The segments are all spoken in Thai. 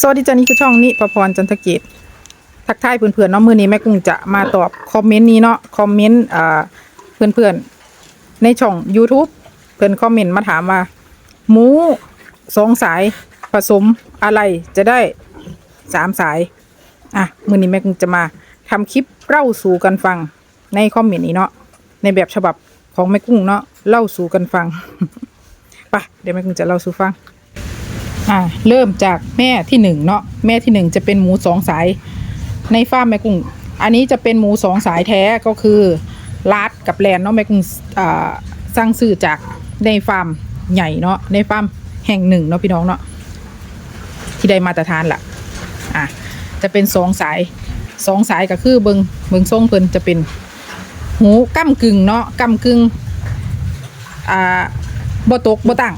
สวัสดีจ้านี่คือช่องนี้ประพรจันทเกตทักทายเพื่อนๆเนาะมือนี้แม่กุ้งจะมาตอบคอมเมนต์นี้เนาะคอมเมนต์อ่าเพื่อนๆ ในช่อง YouTube เพื่อนคอมเมนต์มาถามว่า หมูสองสายผสมอะไรจะได้สามสาย อะมือนี้แม่กุ้งจะมาทำคลิปเล่าสู่กันฟังในคอมเมนต์นี้เนาะในแบบฉบับของแม่กุ้งเนาะเล่าสู่กันฟังไปเดี๋ยวแม่กุ้งจะเล่าสู่ฟัง อ่าเริ่มจากแม่ที่หนึ่งเนาะแม่ที่หนึ่งจะเป็นหมูสองสาย ในฟาร์มแม่กุ้ง อันนี้จะเป็นหมูสองสายแท้ก็คือลาดกับแลนเนาะแม่กุ้งอ่าสร้างซื้อจากในฟาร์มใหญ่เนาะในฟาร์มแห่งหนึ่งเนาะพี่น้องเนาะที่ได้มาตรฐานละอะจะเป็นสองสายสองสายก็คือเบิงเบิงทรงเพิ่นจะเป็นหูก้ำกึ่งเนาะก้ำกึ่งอ่าบ่ตกบ่ตั้ง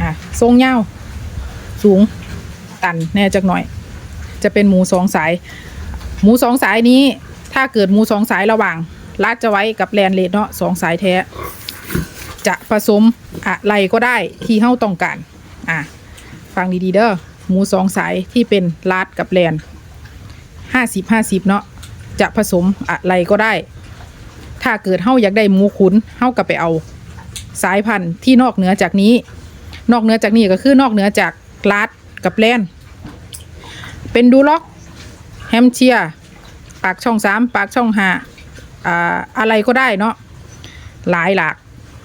อะทรงยาว สูงตันแน่จักหน่อย จะเป็นหมูสองสาย หมูสองสายนี้ ถ้าเกิดหมูสองสายระหว่างลาดจะไว้กับแลนเลดเนาะสองสายแท้ จะผสมอะไรก็ได้ที่เฮ้าต้องการอะฟังดีๆเด้อหมูสองสายที่เป็นลาดกับแลนห้าสิบห้าสิบเนาะจะผสมอะไรก็ได้ ถ้าเกิดเฮ้าอยากได้หมูขุนเฮ้าก็ไปเอาสายพันธุ์ที่นอกเหนือจากนี้ นอกเหนือจากนี้ก็คือนอกเหนือจาก ลาดกับแลนเป็นดูล็อก แฮมเชีย ปากช่องสามปากช่องห้าอ่าอะไรก็ได้เนาะหลายหลาก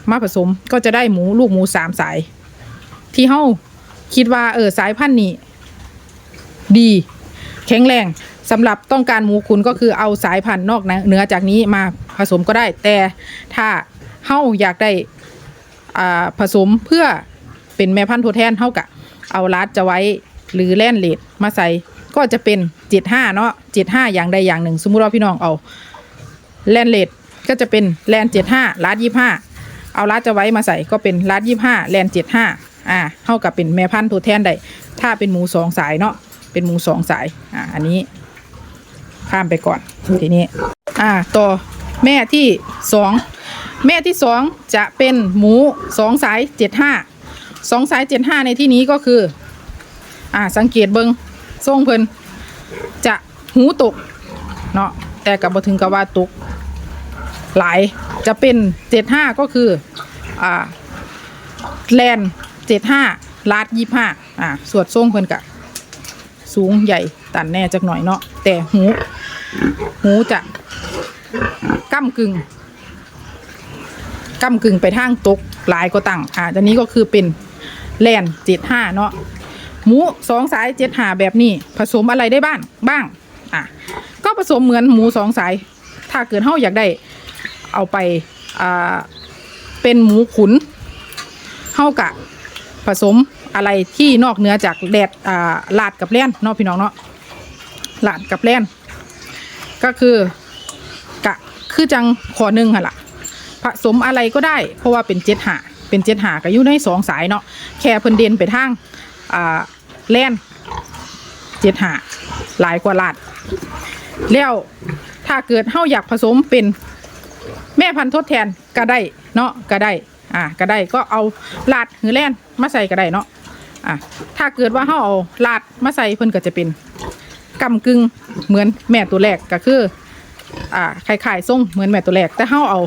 มาผสมก็จะได้หมูลูกหมูสามสาย ที่เฮาคิดว่าเออสายพันธุ์นี้ดี แข็งแรงสำหรับต้องการหมูคุณก็คือเอาสายพันธุ์นอกเหนือจากนี้มาผสมก็ได้ แต่ถ้าเฮาอยากได้อ่าผสมเพื่อเป็นแม่พันธุ์ตัวแทนเท่ากับ เอาลัดจะไว้หรือแล่นเลดมาใส่ก็จะเป็นเจ็ดห้าเนาะเจ็ดห้าอย่างใดอย่างหนึ่ง สมมุติว่าพี่น้องเอาแล่นเลดก็จะเป็นแลนเจ็ดห้าลัดยี่ห้าเอาลัดจะไว้มาใส่ก็เป็นลัดยี่ห้าแลนเจ็ดห้าอ่าเท่ากับเป็นแม่พันธุ์ตัวแทนได้ถ้าเป็นหมูสองสายเนาะเป็นหมูสองสายอ่าอันนี้ข้ามไปก่อนทีนี้อ่าต่อแม่ที่สองแม่ที่สองจะเป็นหมูสองสายเจ็ดห้า สองสายเจ็ดห้าในที่นี้ก็คือ อ่า สังเกตเบิงทรงเพิ่นจะหูตก เนาะแต่กับบถึงกับว่าตก หลายจะเป็นเจ็ดห้าก็คือ อ่าแลนเจ็ดห้าลาดยี่ห้าอ่าสวดทรงเพิ่นกะ สูงใหญ่ตันแน่จักหน่อยเนาะแต่หู หูจะก้ำกึ่งก้ำกึ่งไปทางตกหลายก็ตั้งอ่าตอนนี้ก็คือเป็น แลนเจ็ดห้าเนาะหมูสองสายเจ็ดห้าแบบนี้ ผสมอะไรได้บ้างบ้างอะก็ผสมเหมือนหมูสองสาย ถ้าเกิดเฮาอยากได้เอาไปอ่าเป็นหมูขุนเฮากะผสมอะไรที่นอกเหนือจากแดดอ่าลาดกับแล่นเนาะพี่น้องเนาะลาดกับแล่นก็คือกะคือจังขอหนึ่งค่ะล่ะผสมอะไรก็ได้ เพราะว่าเป็นเจ็ดหา เป็นเจ็ดหาก็อยู่ในสองสายเนาะแค่เพิ่นเด่นไปทางอ่าแล่นเจ็ดหาหลายกว่าลาด แล้วถ้าเกิดเฮาอยากผสมเป็นแม่พันธุ์ทดแทนก็ได้เนาะก็ได้อ่าก็ได้ก็เอาลาดหรือแล่นมาใส่ก็ได้เนาะอะถ้าเกิดว่าเฮาเอาลาดมาใส่เพิ่นก็จะเป็นกำกึ่งเหมือนแม่ตัวแรกก็คืออ่าคล้ายๆทรงเหมือนแม่ตัวแรกแต่เฮาเอา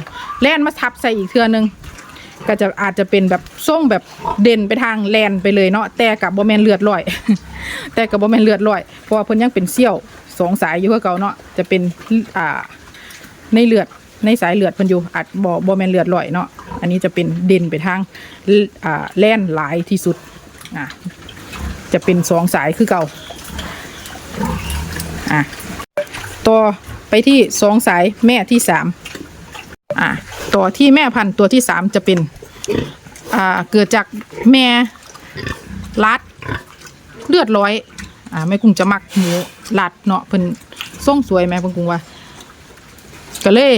แล่นมาทับใส่อีกเทือนึง ก็จะอาจจะเป็นแบบทรงแบบเด่นไปทางแลนไปเลยเนาะแต่กับบ่แมนเลือดลอย แต่กับบ่แมนเลือดลอยเพราะว่าเพิ่นยังเป็นเซี่ยวสองสายอยู่คือเก่าเนาะจะเป็นอ่าในเลือดในสายเลือดเพิ่นอยู่อาจบ่บ่แมนเลือดลอยเนาะอันนี้จะเป็นเด่นไปทางอ่าแลนหลายที่สุดอ่าจะเป็นสองสายคือเก่าอะต่อไปที่สองสายแม่ที่สาม ต่อที่แม่พันธุ์ตัวที่สามจะเป็นอ่าเกิดจากแม่ลัดเลือดร้อยอ่าแม่กุ้งจะมักหมูลัดเนาะเพิ่นส่งสวยแม่เพิ่นกุ้งว่าก็เลย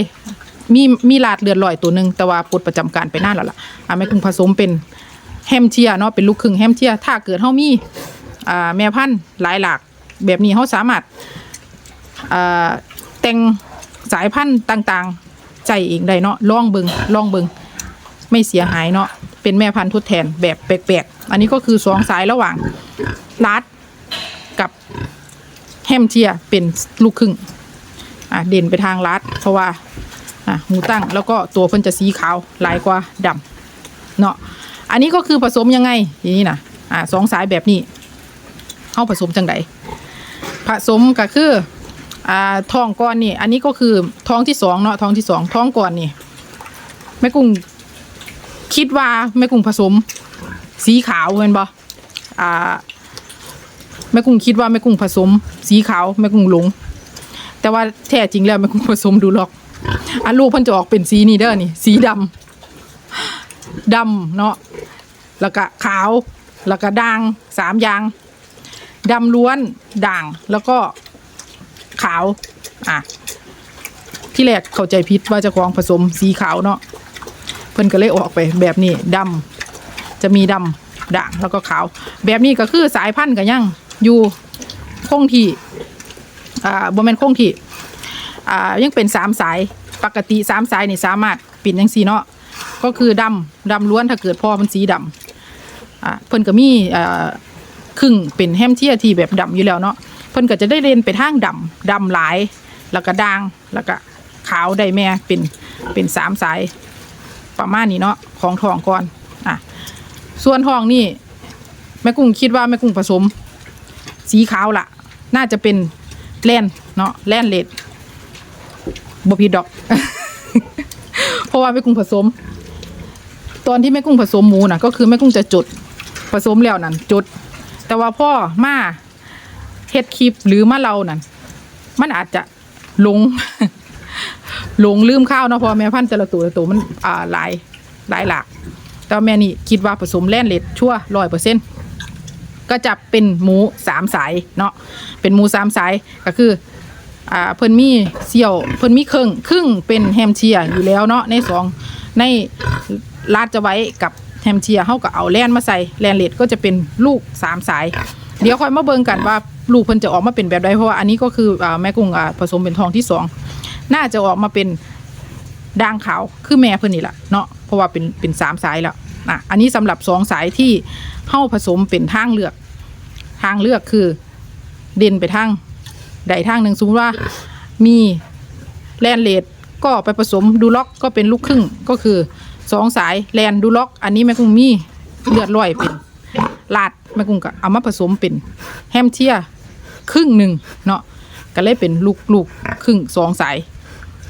มีมีลาดเลือดลอยตัวหนึ่งแต่ว่าปลดประจำการไปนานแล้วล่ะอ่าแม่กุ้งผสมเป็นแฮมเชียเนาะเป็นลูกครึ่งแฮมเชียถ้าเกิดเฮามีอ่าแม่พันธุ์หลายหลากแบบนี้เขาสามารถอ่าแต่งสายพันธุ์ต่างๆ ใจเองได้เนาะล่องเบิงล่องเบิงไม่เสียหายเนาะเป็นแม่พันธุ์ทดแทนแบบแปลกๆ อันนี้ก็คือสองสายระหว่างลัดกับแฮมเชียเป็นลูกครึ่งอะเด่นไปทางรัดเพราะว่าอะหูตั้งแล้วก็ตัวเพิ่นจะสีขาวลายกว่าดำเนาะอันนี้ก็คือผสมยังไงอย่างนี้นะอะสองสายแบบนี้เข้าผสมจังไดผสมก็คือ อ่าทองก้อนนี่ อันนี้ก็คือท้องที่สองเนาะท้องที่สองท้องก่อนนี่แม่กุ้งคิดว่าแม่กุ้งผสม สีขาวเป็นบ่อ่าแม่กุ้งคิดว่าแม่กุ้งผสม สีขาวแม่กุ้งหลง แต่ว่าแท้จริงแล้วแม่กุ้งผสมดูหรอกอันลูกเพิ่นจะออกเป็นสีนี่เด้อนี่ สีดำดำเนาะแล้วก็ขาว แล้วก็ด่างสามอย่างดำล้วนด่างแล้วก็ ขาว อะ ที่แรกเข้าใจผิดว่าจะคองผสมสีขาวเนาะเพิ่นก็เลยออกไปแบบนี้ดำจะมีดำด่างแล้วก็ขาว แบบนี้ก็คือสายพันธุ์กันยังอยู่คงที่อ่าบ่แม่นคงที่อ่ายังเป็นสามสายปกติสามสายนี่สามารถปิดยังสีเนาะก็คือดำดำล้วนถ้าเกิดพ่อมันสีดำอ่าเพิ่นก็มีอ่าครึ่งเป็นแฮมเทียที่แบบดำอยู่แล้วเนาะ พิ่นก็จะได้เรียนไปทางดำดำหลาย แล้วก็ด่างแล้วก็ขาวได้แม่เป็นเป็นสามสายประมาณนี้เนาะของทองก่อนอะส่วนทองนี่แม่กุ้งคิดว่าแม่กุ้งผสม สีขาวละน่าจะเป็นแลนเนาะแลนเลดบพีดอก เพราะว่าแม่กุ้งผสม ตอนที่แม่กุ้งผสมหมูน่ะ ก็คือแม่กุ้งจะจุดผสมแล้วนั่นจุด แต่ว่าพ่อมา เฮ็ดคลิปหรือมาเรานั่นมันอาจจะหลงหลงลืมข้าวเนาะเพอแม่พันธุ์แต่ละตัวต่ละตัวมันอ่าหลายหลายหลากแต่แม่นี่คิดว่าผสมแล่นเลดชั่วร้อยเปอร์เซ็นก็จะเป็นหมูสามสายเนาะเป็นหมูสามสายก็คืออ่าเพิ่นมีเสี่ยวเพิ่นมีครึ่งครึ่งเป็นแฮมเชียร์อยู่แล้วเนาะในสองในลาดจะไว้กับแฮมเชียร์เฮาก็เอาแล่นมาใส่แลนเลดก็จะเป็นลูกสามสาย เดี๋ยวค่อยมาเบิ่งกันว่า ลูกเพิ่นจะออกมาเป็นแบบใดเพราะว่าอันนี้ก็คืออ่าแม่กุ้งอ่าผสมเป็นทองที่สองน่าจะออกมาเป็นด่างขาวคือแม่เพิ่นนี่แหละเนาะเพราะว่าเป็นเป็นสามสายแล้วอะอันนี้สำหรับสองสายที่เข้าผสมเป็นทางเลือก ทางเลือกคือเด่นไปทางใดทางหนึ่งสมมติว่ามีแลนเลดก็ไปผสมดูล็อกก็เป็นลูกครึ่งก็คือสองสายแลนดูล็อก อันนี้แม่กุ้งมีเลือดลอยเป็นลาดแม่กุ้งก็เอามาผสมเป็นแฮมเทีย ครึ่งหนึ่งเนาะก็เลยเป็นลูกลูกครึ่งสองสาย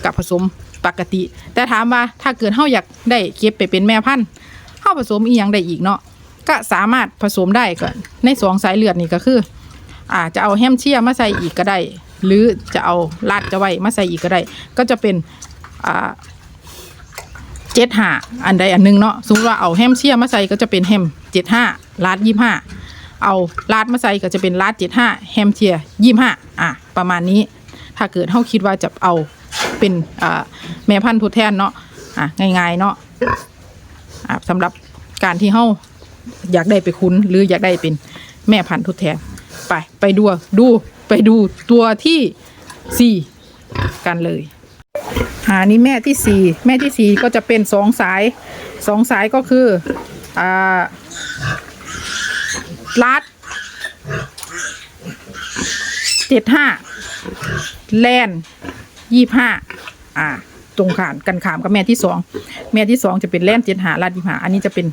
กับผสมปกติ แต่ถามว่าถ้าเกิดเฮาอยากได้เก็บไปเป็นแม่พันธุ์เฮาผสมอีหยังได้อีกเนาะก็สามารถผสมได้ก็ในสองสายเลือดนี่ก็คืออ่าจะเอาแฮมเชียมาใส่อีกก็ได้ หรือจะเอาลาดจะไว้มาใส่อีกก็ได้ ก็จะเป็นอ่าเจ็ดห้าอันใดอันหนึงเนาะสมมติว่าเอาแฮมเชียมาใส่ก็จะเป็นแฮมเจ็ดห้าลาดยี่ห้า เอาลาดมาใส่ก็จะเป็นลาดเจ็ดห้าแฮมเชียยี่ห้าอะประมาณนี้ ถ้าเกิดเฮาคิดว่าจะเอาเป็นแม่พันธุ์ทดแทนเนาะอะง่ายๆเนาะอะสำหรับการที่เฮาอยากได้ไปคุ้นหรืออยากได้เป็นแม่พันธุ์ทดแทนไปไปดูดูไปดูตัวที่สี่กันเลยอ่านี่แม่ที่สี่แม่ที่สี่ก็จะเป็นสองสายสองสายก็คืออ่า ลัดเจ็ดห้าแลนยี่ห้าอ่า ตรงขานกันขามกับแม่ที่สองแม่ที่สองจะเป็นแลนเจ็ดห้าลาดยี่ห้าอันนี้จะเป็น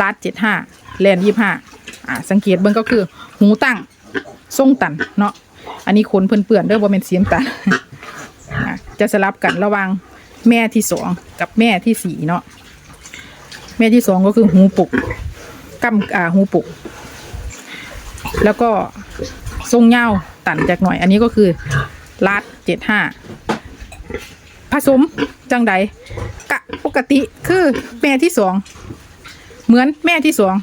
ลาดเจ็ดห้าแลนยี่ห้าอ่า สังเกตเบื้องก็คือ หูตั้งทรงตันเนาะอันนี้ขนเปื่อนๆเด้อบ่เป็นเสียมตันอ่จะสลับกันระว่างแม่ที่สองกับแม่ที่สี่เนาะแม่ที่สองก็คือหูปุกกำอ่าหูปุก แล้วก็ทรงเงาตันจากหน่อย อันนี้ก็คือลัดเจ็ดห้าผสมจังใดกะปกติคือแม่ที่สองเหมือนแม่ที่สอง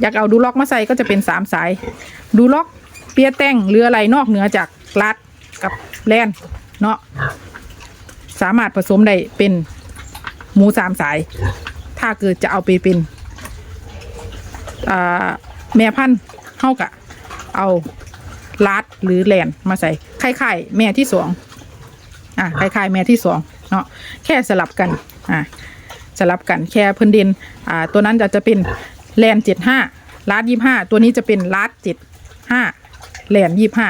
อยากเอาดูล็อกมาใส่ก็จะเป็นสามสาย ดูล็อกเปียแต่งหรืออะไรนอกเหนือจากลัดกับแลนเนาะสามารถผสมได้เป็นหมูสามสาย ถ้าเกิดจะเอาไปเป็นแม่พันธุ์ เท่ากับเอาลัดหรือแลนมาใส่คล้ายๆแม่ที่สองอะคล้ายๆแม่ที่สองเนาะแค่สลับกันอะสลับกันแค่เพิ่นเดนอ่าตัวนั้นจะจะเป็นแลนเจ็ดห้าลัดยี่ห้าตัวนี้จะเป็นลัดเจ็ดห้าแลนยี่ห้า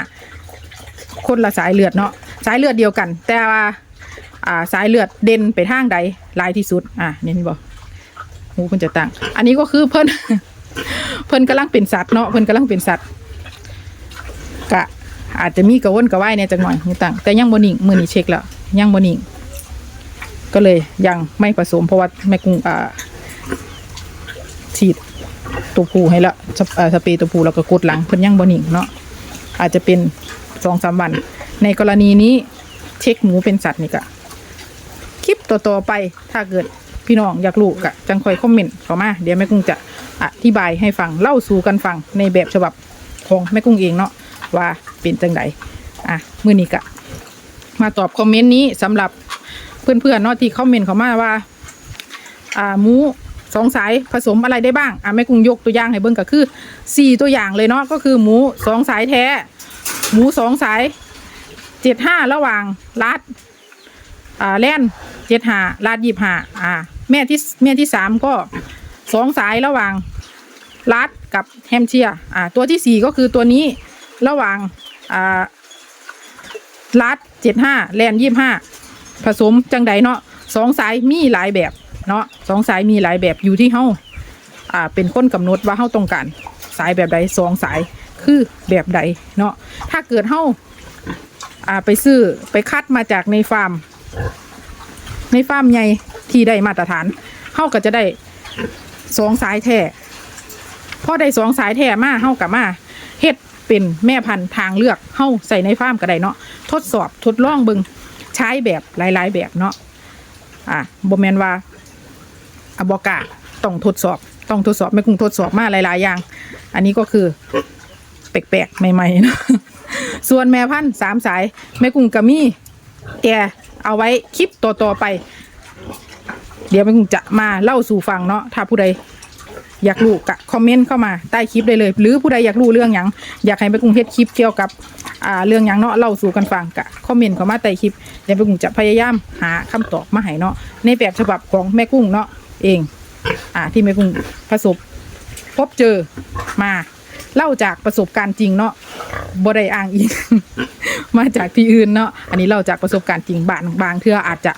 คนละสายเลือดเนาะสายเลือดเดียวกัน แต่ว่าอ่าสายเลือดเด่นไปทางใดลายที่สุดอะนี่เห็นบ่หูเพิ่นจะตั้งอันนี้ก็คือเพิ่น เพิ่นกำลังเป็นสัตว์เนาะเพิ่นกำลังเป็นสัตว์กะ อาจจะมีกระวนกระวายเนี่ยจังหน่อยหูตั้งแต่ยังบนิ่งมือนี้เช็คแล้วยังบนิ่งก็เลยยังไม่ผสมเพราะว่าแม่กุ้งอ่าฉีดตัวผู้ให้และสเปอ่อสเปรย์ตัวผู้แล้วก็กดหลังเพิ่นยังบนิ่งเนาะอาจจะเป็นสองสามวัน ในกรณีนี้เช็คหมูเป็นสัตว์นี่ก็คลิปต่อๆไปถ้าเกิด พี่น้องอยากรู้ก็จังคอยคอมเมนต์เข้ามา เดี๋ยวแม่กุ้งจะอธิบายให้ฟังเล่าสู่กันฟังในแบบฉบับของแม่กุ้งเองเนาะว่าเป็นจังไดอะมื้อนี้ก็มาตอบคอมเมนต์นี้สำหรับเพื่อนๆเนาะที่คอมเมนต์เข้ามาว่า อ่าหมูสองสายผสมอะไรได้บ้างอะแม่กุ้งยกตัวอย่างให้เบิ่งก็คือสี่ตัวอย่างเลยเนาะก็คือหมูสองสายแท้ หมูสองสายเจ็ดห้าระหว่างลัด อ่าแล่นเจ็ดห้าลาดยี่ห้าอ่า แม่ที่แม่ที่สามก็สองสายระหว่างลัดกับแฮมเชียอ่าตัวที่สี่ก็คือตัวนี้ระหว่างอ่าลัดเจ็ดห้าแลนยี่ห้าผสมจังใดเนาะสองสายมีหลายแบบเนาะสองสายมีหลายแบบอยู่ที่เฮาอ่าเป็นคนกำหนดว่าเฮาต้องการสายแบบใดสองสายคือแบบใดเนาะถ้าเกิดเฮาอ่าไปซื้อไปคัดมาจากในฟาร์ม ในฟาร์มใหญ่ที่ได้มาตรฐานเฮาก็จะได้สองสายแท้พอได้สองสายแท้มาเฮากับมาเฮ็ดเป็นแม่พันธุ์ทางเลือกเฮาใส่ในฟาร์มก็ได้เนาะทดสอบทดลองเบิงใช้แบบหลาย ๆ แบบเนาะอ่าบ่แมนว่าอะบอกาต้องทดสอบ ต้องทดสอบแม่กุ้งทดสอบมาหลาย ๆ อย่าง อันนี้ก็คือแปลกๆใหม่ๆเนอะส่วนแม่พันธุ์สามสายแม่กุ้งกะมีแก เอาไว้คลิปต่อๆไป เดี๋ยวแม่กุ้งจะมาเล่าสู่ฟังเนาะถ้าผู้ใดอยากรู้กะคอมเมนต์เข้ามาใต้คลิปได้เลย หรือผู้ใดอยากรู้เรื่องหยังอยากให้แม่กุ้งเฮ็ดคลิปเกี่ยวกับอ่าเรื่องหยังเนาะเล่าสู่กันฟังกะคอมเมนต์เข้ามาใต้คลิปเดี๋ยวแม่กุ้งจะพยายามหาคำตอบมาให้เนาะในแบบฉบับของแม่กุ้งเนาะเอง อ่าที่แม่กุ้งประสบพบเจอมา เล่าจากประสบการณ์จริงเนาะบ่ได้อ้างอิง มาจากที่อื่นเนาะอันนี้เล่าจากประสบการณ์จริงบางบางเทื่ออาจจะ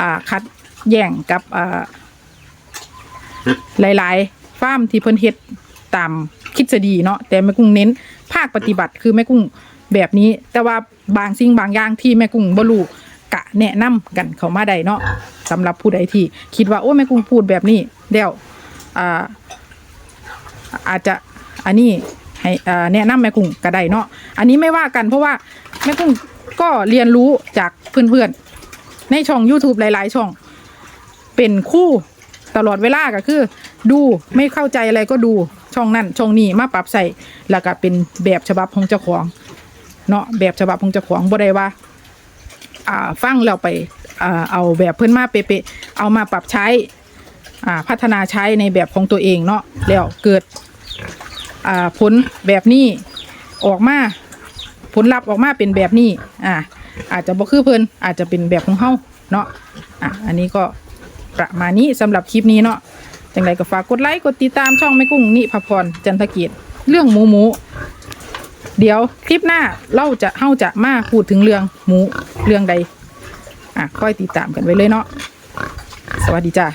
อ่าคัดแย่งกับอ่าหลายๆฟาร์มที่เพิ่นเฮ็ดตามทฤษฎีเนาะแต่แม่กุ้งเน้นภาคปฏิบัติคือแม่กุ้งแบบนี้ แต่ว่าบางสิ่งบางอย่างที่แม่กุ้งบ่รู้กะแนะนำกันเขามาได้เนาะสำหรับผู้ใดที่คิดว่าโอ้แม่กุ้งพูดแบบนี้เดี๋ยวอ่าอาจจะ อันนี้ให้แนะนำแม่กุ้งก็ได้เนาะอันนี้ไม่ว่ากันเพราะว่าแม่กุ้งก็เรียนรู้จากเพื่อนๆ ในช่อง YouTube หลาย ๆ ช่อง เป็นคู่ตลอดเวลาก็คือ ดูไม่เข้าใจอะไรก็ดูช่องนั้นช่องนี้มาปรับใส่แล้วก็เป็นแบบฉบับของเจ้าของเนาะแบบฉบับของเจ้าของบ่ได้ว่าอ่าฟังแล้วไปอ่าเอาแบบเพื่อนมาเป๊ะๆเอามาปรับใช้อ่าพัฒนาใช้ในแบบของตัวเองเนาะแล้วเกิด อ่าผลแบบนี้ออกมาผลลัพธ์ออกมาเป็นแบบนี้อ่าอาจจะบ่คือเพิ่นอาจจะเป็นแบบของเฮาเนาะอะอันนี้ก็ประมาณนี้สำหรับคลิปนี้เนาะจังไรก็ฝากกดไลค์กดติดตามช่องแม่กุ้งนิพพรจันทกียรติเรื่องหมูหมูเดี๋ยวคลิปหน้าเราจะเฮาจะมาพูดถึงเรื่องหมูเรื่องใดอะค่อยติดตามกันไว้เลยเนาะสวัสดีจ้า